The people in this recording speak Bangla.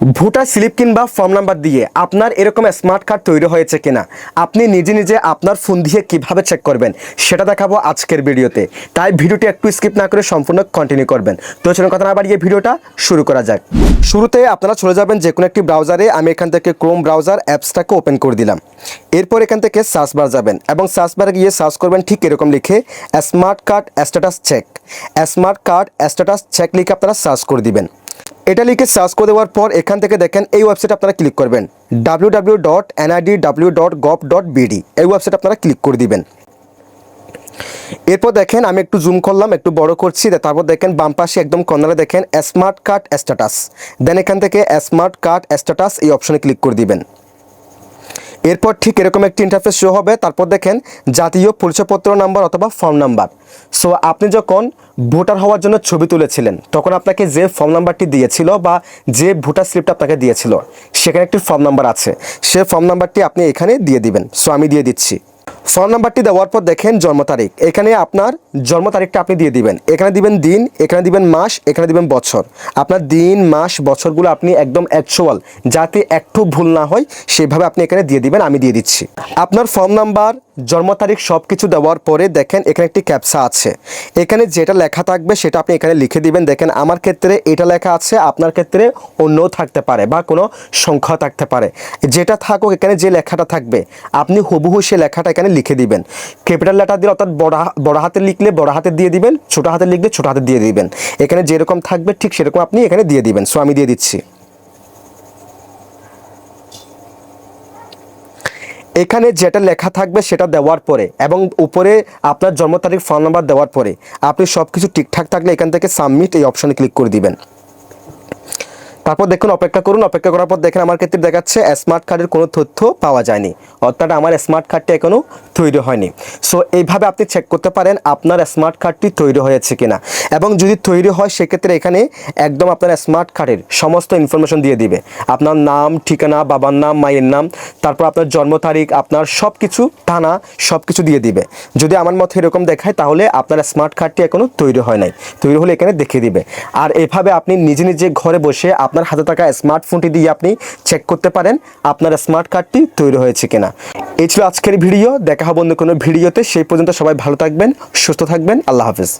ভোটার স্লিপ কিংবা ফর্ম নাম্বার দিয়ে আপনার এরকম স্মার্ট কার্ড তৈরি হয়েছে কিনা? আপনি নিজে নিজে আপনার ফোন দিয়ে কীভাবে চেক করবেন? সেটা দেখাবো আজকের ভিডিওতে। তাই ভিডিওটি একটু স্কিপ না করে সম্পূর্ণ কন্টিনিউ করবেন। তো চলুন কথা না বাড়িয়ে ভিডিওটা শুরু করা যাক। শুরুতে আপনারা চলে যাবেন যে কোনো একটি ব্রাউজারে আমি এখান থেকে ক্রোম ব্রাউজার অ্যাপসটাকে ওপেন করে দিলাম। এরপর এখান থেকে সার্চ বার যাবেন এবং সার্চ বারে গিয়ে সার্চ করবেন ঠিক এরকম লিখে smart card status check smart card status check লিখে আপনারা সার্চ করে দিবেন। এটা লিখে সার্চ করে দেওয়ার পর এখান থেকে দেখেন এই ওয়েবসাইট আপনারা ক্লিক করবেন। W W dot NID W dot gov dot BD এই ওয়েবসাইট আপনারা ক্লিক করে দিবেন। এরপর দেখেন আমি একটু জুম করলাম, একটু বড় করছি তারপর দেখেন বাম পাশে একদম কর্নারে দেখেন স্মার্ট কার্ড স্ট্যাটাস দেন এখান থেকে স্মার্ট কার্ড স্ট্যাটাস এই অপশনে ক্লিক করে দিবেন। এরপর ঠিক এরকম একটি ইন্টারফেস শো হবে। তারপর দেখেন জাতীয় পরিচয়পত্র নাম্বার অথবা ফর্ম নাম্বার সো আপনি যখন ভোটার হওয়ার জন্য ছবি তুলেছিলেন, তখন আপনাকে যে ফর্ম নাম্বারটি দিয়েছিল বা যে ভোটার স্লিপটা আপনাকে দিয়েছিল, সেখানে একটি ফর্ম নাম্বার আছে। সে ফর্ম নাম্বারটি আপনি এখানে দিয়ে দিবেন। সো আমি দিয়ে দিচ্ছি। ফর্ম নাম্বারটি দেওয়ার পর দেখেন জন্ম তারিখ। এখানে আপনার জন্ম তারিখটা আপনি দিয়ে দিবেন। এখানে দিবেন দিন, এখানে দিবেন মাস, এখানে দিবেন বছর। আপনার দিন, মাস, বছরগুলো আপনি একদম অ্যাকচুয়াল যাতে একটু ভুল না হয়, সেভাবে আপনি এখানে দিয়ে দিবেন, আমি দিয়ে দিচ্ছি। আপনার ফর্ম নাম্বার জন্ম তারিখ সব কিছু দেওয়ার পরে দেখেন এখানে একটি ক্যাপসা আছে। এখানে যেটা লেখা থাকবে সেটা আপনি এখানে লিখে দিবেন। দেখেন আমার ক্ষেত্রে এটা লেখা আছে, আপনার ক্ষেত্রে অন্য থাকতে পারে বা কোনো সংখ্যা থাকতে পারে। যেটা থাকুক এখানে যে লেখাটা থাকবে, আপনি হুবহু সে লেখাটা এখানে লিখে দিবেন। ক্যাপিটাল লেটার দিয়ে অর্থাৎ বড় বড় হাতে লিখলে বড় হাতে দিয়ে দিবেন, ছোট হাতে লিখলে ছোট হাতে দিয়ে দিবেন। এখানে যেরকম থাকবে ঠিক সেরকম আপনি এখানে দিয়ে দিবেন। সো আমি দিয়ে দিচ্ছি। এখানে যেটা লেখা থাকবে সেটা দেওয়ার পরে এবং উপরে আপনার জন্ম তারিখ, ফোন নাম্বার দেওয়ার পরে আপনি সব কিছু ঠিকঠাক থাকলে এখান থেকে সাবমিট এই অপশানে ক্লিক করে দিবেন। তারপর দেখুন, অপেক্ষা করুন, অপেক্ষা করার পর দেখেন আমার ক্ষেত্রে দেখাচ্ছে স্মার্ট কার্ডের কোনো তথ্য পাওয়া যায়নি। অর্থাৎ আমার স্মার্ট কার্ডটি এখনও তৈরি হয়নি। সো এইভাবে আপনি চেক করতে পারেন আপনার স্মার্ট কার্ডটি তৈরি হয়েছে কিনা। এবং যদি তৈরি হয়, সেক্ষেত্রে এখানে একদম আপনার স্মার্ট কার্ডের সমস্ত ইনফরমেশন দিয়ে দিবে। আপনার নাম, ঠিকানা, বাবার নাম, মায়ের নাম, তারপর আপনার জন্ম তারিখ, আপনার সব কিছু থানা সব কিছু দিয়ে দিবে। যদি আমার মতো এরকম দেখায়, তাহলে আপনার স্মার্ট কার্ডটি এখনও তৈরি হয় নাই। তৈরি হলে এখানে দেখিয়ে দিবে। আর এভাবে আপনি নিজে নিজে ঘরে বসে আপনার হাতে থাকা স্মার্টফোনটি দিয়ে আপনি চেক করতে পারেন আপনার স্মার্ট কার্ডটি তৈরি হয়েছে কিনা। এই ছিল আজকের ভিডিও, দেখা হবে অন্য কোনো ভিডিওতে। সেই পর্যন্ত সবাই ভালো থাকবেন, সুস্থ থাকবেন। আল্লাহ হাফিজ।